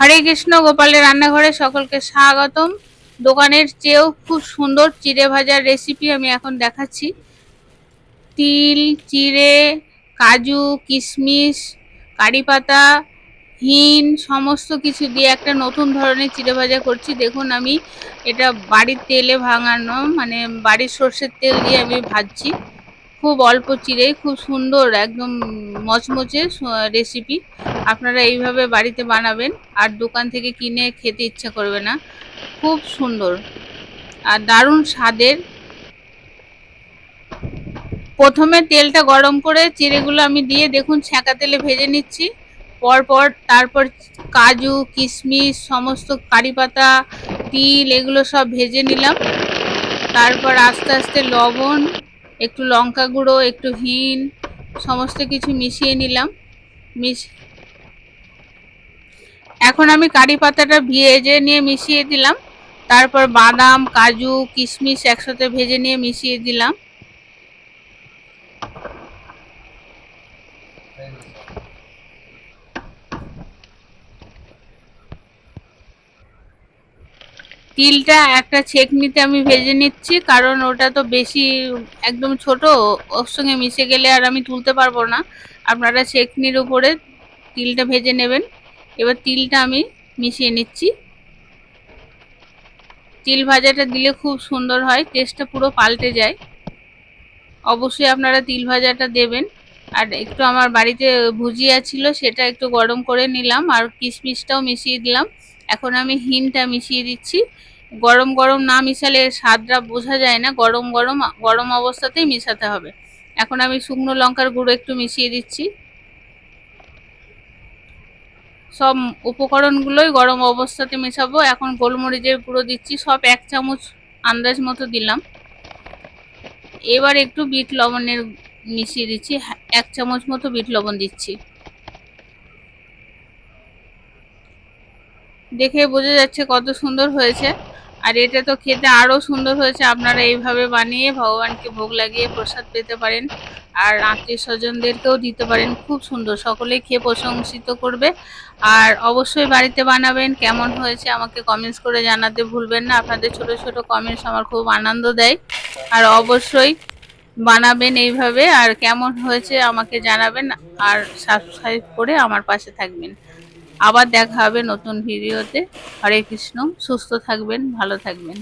হরে কৃষ্ণ, গোপালের রান্নাঘরে সকলকে স্বাগতম। দোকানের চেয়েও খুব সুন্দর চিড়ে ভাজার রেসিপি আমি এখন দেখাচ্ছি। তিল, চিড়ে, কাজু, কিশমিশ, কারি পাতা হিন সমস্ত কিছু দিয়ে একটা নতুন ধরনের চিড়ে ভাজা করছি। দেখুন আমি, এটা বাড়ির তেলে ভাঙানো মানে বাড়ির সর্ষের তেল দিয়ে আমি ভাজছি। খুব অল্প চিড়ে, খুব সুন্দর, একদম মচমচে রেসিপি আপনারা এইভাবে বাড়িতে বানাবেন আর দোকান থেকে কিনে খেতে ইচ্ছা করবে না। খুব সুন্দর। আর দারুণ স্বাদের। প্রথমে তেলটা গরম করে চিড়েগুলো আমি দিয়ে দেখুন ছ্যাঁকা তেলে ভেজে নিচ্ছি। পরপর তারপর কাজু, কিশমিশ, সমস্ত কারি পাতা, তিল এগুলো সব ভেজে নিলাম। তারপর আস্তে আস্তে লবণ, একটু লঙ্কা গুঁড়ো, একটু হিন সমস্ত কিছু মিশিয়ে নিলাম। মিশ এখন আমি কারি পাতাটা ভেজে নিয়ে মিশিয়ে দিলাম। তারপর বাদাম, কাজু, কিশমিশ একসাথে ভেজে নিয়ে মিশিয়ে দিলাম। তিলটা একটা ছেকনিতে আমি ভেজে নিচ্ছি, কারণ ওটা তো বেশি একদম ছোট, ওর সঙ্গে মিশে গেলে আর আমি তুলতে পারব না। আপনারা ছেকনির উপরে তিলটা ভেজে নেবেন। এবার তিলটা আমি মিশিয়ে নিচ্ছি। তিল ভাজাটা দিলে খুব সুন্দর হয়, টেস্টটা পুরো পাল্টে যায়। অবশ্যই আপনারা তিল ভাজাটা দেবেন। আর একটু আমার বাড়িতে ভুজিয়া ছিল, সেটা একটু গরম করে নিলাম আর কিশমিশটাও মিশিয়ে দিলাম। এখন আমি হিনটা মিশিয়ে দিচ্ছি। গরম গরম না মিশালে স্বাদটা বোঝা যায় না, গরম গরম গরম অবস্থাতেই মিশাতে হবে। এখন আমি শুকনো লঙ্কার গুঁড়ো একটু মিশিয়ে দিচ্ছি। সব উপকরণগুলোই গরম অবস্থাতে মেশাবো। এখন গোলমরিচের গুঁড়ো দিচ্ছি, সব এক চামচ আন্দাজ মতো দিলাম। এবার একটু বিট লবণের মিশিয়ে দিচ্ছি এক চামচ মতো বিট লবণ দিচ্ছি। দেখে বোঝা যাচ্ছে কত সুন্দর হয়েছে। আর এটা তো খেতে আরও সুন্দর হয়েছে, আপনারা এইভাবে বানিয়ে ভগবানকে ভোগ লাগিয়ে প্রসাদ পেতে পারেন। আর আত্মীয় স্বজনদেরকেও দিতে পারেন, খুব সুন্দর। সকলেই খেয়ে প্রশংসিত করবে। আর অবশ্যই বাড়িতে বানাবেন, কেমন হয়েছে আমাকে কমেন্টস করে জানাতে ভুলবেন না। আপনাদের ছোট ছোট কমেন্টস আমার খুব আনন্দ দেয়। আর অবশ্যই বানাবেন এইভাবে, আর কেমন হয়েছে আমাকে জানাবেন আর সাবস্ক্রাইব করে আমার পাশে থাকবেন। আবার দেখা হবে নতুন ভিডিওতে হরে কৃষ্ণ, সুস্থ থাকবেন, ভালো থাকবেন।